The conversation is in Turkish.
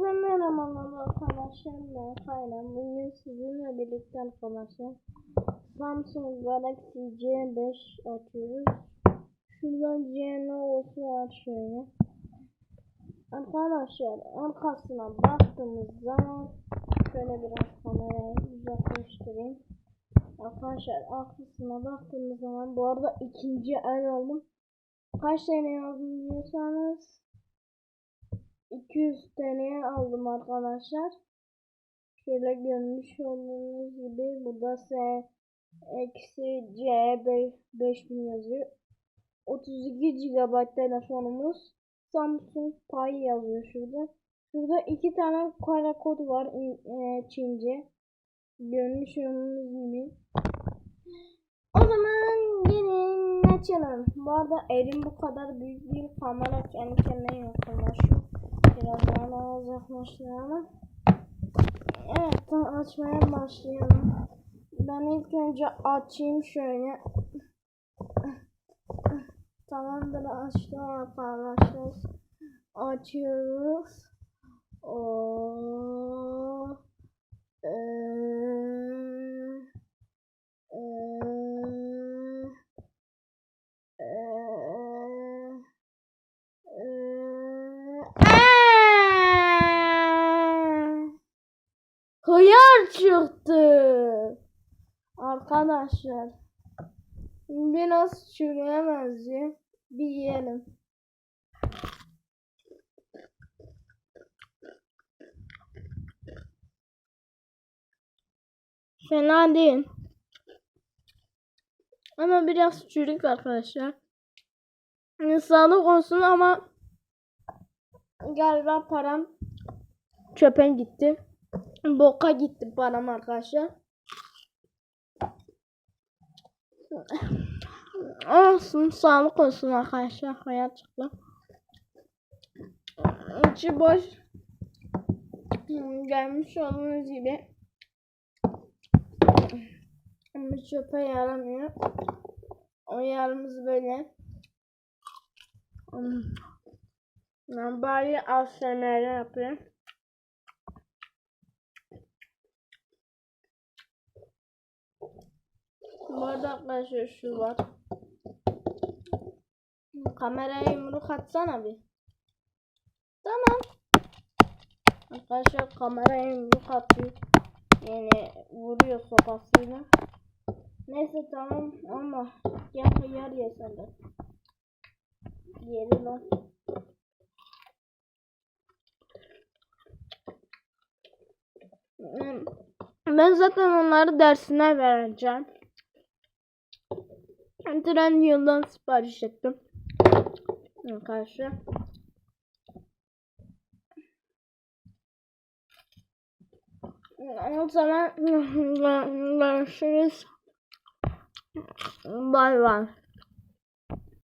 Hepinize merhabalar arkadaşlar ben Kayran. Bugün sizinle birlikte arkadaşlar Samsung Galaxy C5 açıyoruz. Şuradan C var şöyle. Arkadaşlar arkasına baktığımız zaman şöyle biraz kamerayı uzaklaştırayım. Arkadaşlar arkasına baktığımız zaman bu arada ikinci el aldım. Kaç tane aldım diyorsanız 200 TL'ye aldım arkadaşlar. Şöyle görmüş olduğunuz gibi burada S eksi C 5000 yazıyor. 32 GB telefonumuz. Samsung Pay yazıyor şurada. Şurada iki tane kare kod var e, Çince. Görmüş olduğunuz gibi. O zaman gelin açalım. Bu arada elim bu kadar büyük değil. Kamera kendi kendine yakınlaşıyor. Biraz daha uzaklaştıralım. Evet açmaya başlayalım. Ben ilk önce açayım şöyle. Tamamdır açtım arkadaşlar. Açıyoruz. O Hıyar çıktı. Arkadaşlar. Biraz çürüye benziyor. Bir yiyelim. Fena değil. Ama biraz çürük arkadaşlar. Yani sağlık olsun ama galiba param çöpe gitti. Boka gitti param arkadaşlar. Olsun sağlık olsun arkadaşlar hayat çıktı. İçi boş. Gelmiş olduğunuz gibi. Ama çöpe yaramıyor. O yarımız böyle. Ben bari ASMR yapayım. Bu arada şu var. Kameraya yumruk atsana bir. Tamam. Arkadaşlar kameraya yumruk atıyor. Yani vuruyor sopasıyla. Neyse tamam ama gel hıyar ye sen de. Yeri lan. Ben zaten onları dersine vereceğim. Tren yıldan sipariş ettim. Arkadaşlar. O zaman görüşürüz. Bay bay.